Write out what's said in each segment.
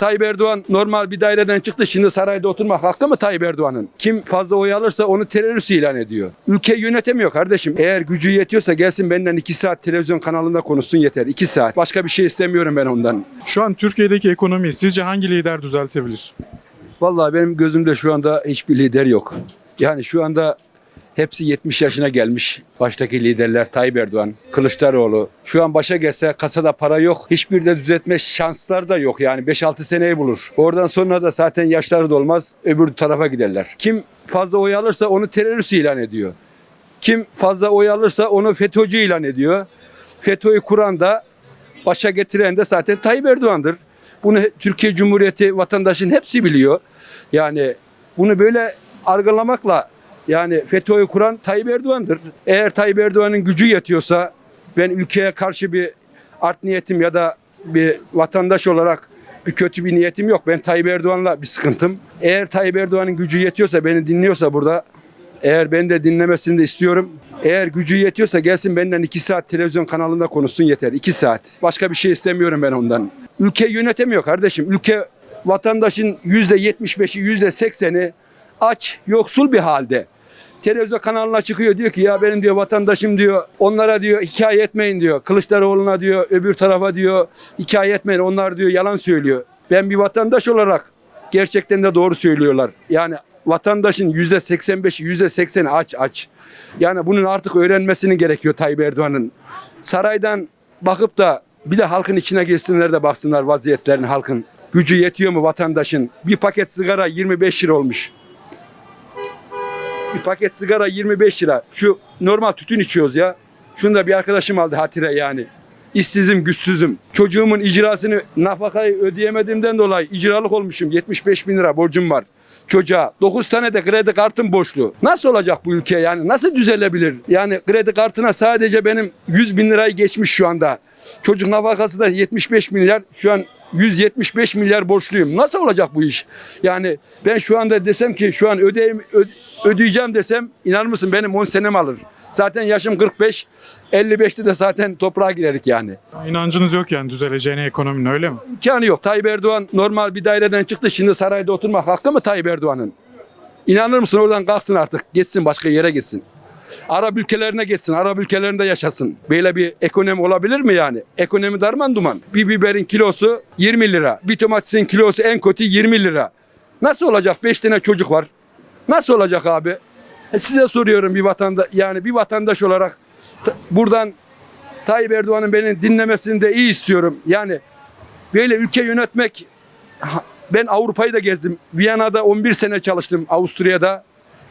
Tayyip Erdoğan normal bir daireden çıktı. Şimdi sarayda oturmak hakkı mı Tayyip Erdoğan'ın? Kim fazla oy alırsa onu terörist ilan ediyor. Ülkeyi yönetemiyor kardeşim. Eğer gücü yetiyorsa gelsin benden iki saat televizyon kanalında konuşsun yeter. iki saat. Başka bir şey istemiyorum ben ondan. Şu an Türkiye'deki ekonomiyi sizce hangi lider düzeltebilir? Vallahi benim gözümde şu anda hiçbir lider yok. Yani şu anda hepsi 70 yaşına gelmiş. Baştaki liderler Tayyip Erdoğan, Kılıçdaroğlu. Şu an başa gelse kasada para yok. Hiçbir de düzeltme şansları da yok. Yani 5-6 seneyi bulur. Oradan sonra da zaten yaşları da olmaz. Öbür tarafa giderler. Kim fazla oy alırsa onu terörist ilan ediyor. Kim fazla oy alırsa onu FETÖ'cü ilan ediyor. FETÖ'yü kuran da başa getiren de zaten Tayyip Erdoğan'dır. Bunu Türkiye Cumhuriyeti vatandaşın hepsi biliyor. Yani bunu böyle algılamakla yani FETÖ'yü kuran Tayyip Erdoğan'dır. Eğer Tayyip Erdoğan'ın gücü yetiyorsa ben ülkeye karşı bir art niyetim ya da bir vatandaş olarak bir kötü bir niyetim yok. Ben Tayyip Erdoğan'la bir sıkıntım. Eğer Tayyip Erdoğan'ın gücü yetiyorsa beni dinliyorsa burada eğer ben de dinlemesini de istiyorum. Eğer gücü yetiyorsa gelsin benden iki saat televizyon kanalında konuşsun yeter. iki saat. Başka bir şey istemiyorum ben ondan. Ülke yönetemiyor kardeşim. Ülke vatandaşın yüzde yetmiş beşi, yüzde sekseni aç, yoksul bir halde. Televizyon kanalına çıkıyor diyor ki ya benim diyor vatandaşım diyor onlara diyor hikaye etmeyin diyor. Kılıçdaroğlu'na diyor öbür tarafa diyor hikaye etmeyin onlar diyor yalan söylüyor. Ben bir vatandaş olarak gerçekten de doğru söylüyorlar. Yani vatandaşın yüzde 85'i yüzde 80'i aç aç. Yani bunun artık öğrenmesini gerekiyor Tayyip Erdoğan'ın. Saraydan bakıp da bir de halkın içine girsinler de baksınlar vaziyetlerini halkın. Gücü yetiyor mu vatandaşın? Bir paket sigara 25 lira olmuş. Bir paket sigara 25 lira. Şu normal tütün içiyoruz ya. Şunu da bir arkadaşım aldı hatire yani. İşsizim, güçsüzüm. Çocuğumun icrasını, nafakayı ödeyemediğimden dolayı icralık olmuşum. 75 bin lira borcum var çocuğa. 9 tane de kredi kartım borçlu. Nasıl olacak bu ülke yani? Nasıl düzelebilir? Yani kredi kartına sadece benim 100 bin lirayı geçmiş şu anda. Çocuk nafakası da 75 milyar. Şu an 175 milyar borçluyum. Nasıl olacak bu iş? Yani ben şu anda desem ki şu an ödeyim, ödeyeceğim desem inanır mısın benim 10 senem alır. Zaten yaşım 45. 55'te de zaten toprağa girerik yani. İnancınız yok yani düzeleceğine ekonominin öyle mi? İmkanı yok. Tayyip Erdoğan normal bir daireden çıktı. Şimdi sarayda oturmak hakkı mı Tayyip Erdoğan'ın? İnanır mısın oradan kalksın artık. Gitsin başka yere gitsin. Arap ülkelerine gitsin. Arap ülkelerinde yaşasın. Böyle bir ekonomi olabilir mi yani? Ekonomi darman duman. Bir biberin kilosu 20 lira. Bir domatesin kilosu en kötü 20 lira. Nasıl olacak? 5 tane çocuk var. Nasıl olacak abi? E Size soruyorum bir vatandaş yani bir vatandaş olarak buradan Tayyip Erdoğan'ın beni dinlemesini de iyi istiyorum. Yani böyle ülke yönetmek ben Avrupa'yı da gezdim. Viyana'da 11 sene çalıştım Avusturya'da.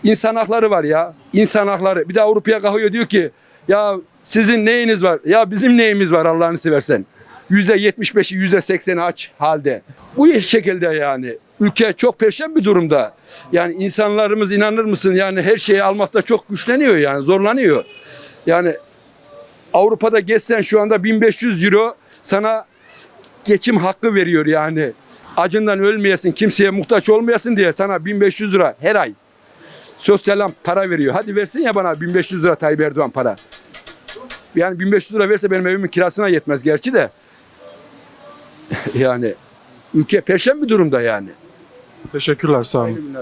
İnsan hakları var ya. İnsan hakları. Bir de Avrupa'ya kalkıyor diyor ki ya sizin neyiniz var? Ya bizim neyimiz var Allah'ını seversen. %75'i %80'i aç halde. Bu şekilde yani. Ülke çok perişan bir durumda. Yani insanlarımız inanır mısın yani her şeyi almakta çok güçleniyor yani zorlanıyor. Yani Avrupa'da geçsen şu anda 1500 euro sana geçim hakkı veriyor yani. Acından ölmeyesin, kimseye muhtaç olmayasın diye sana 1500 lira her ay sosyal para veriyor. Hadi versin ya bana 1500 lira Tayyip Erdoğan para. Yani 1500 lira verse benim evimin kirasına yetmez gerçi de. yani ülke perşem bir durumda yani. Teşekkürler sağ olun.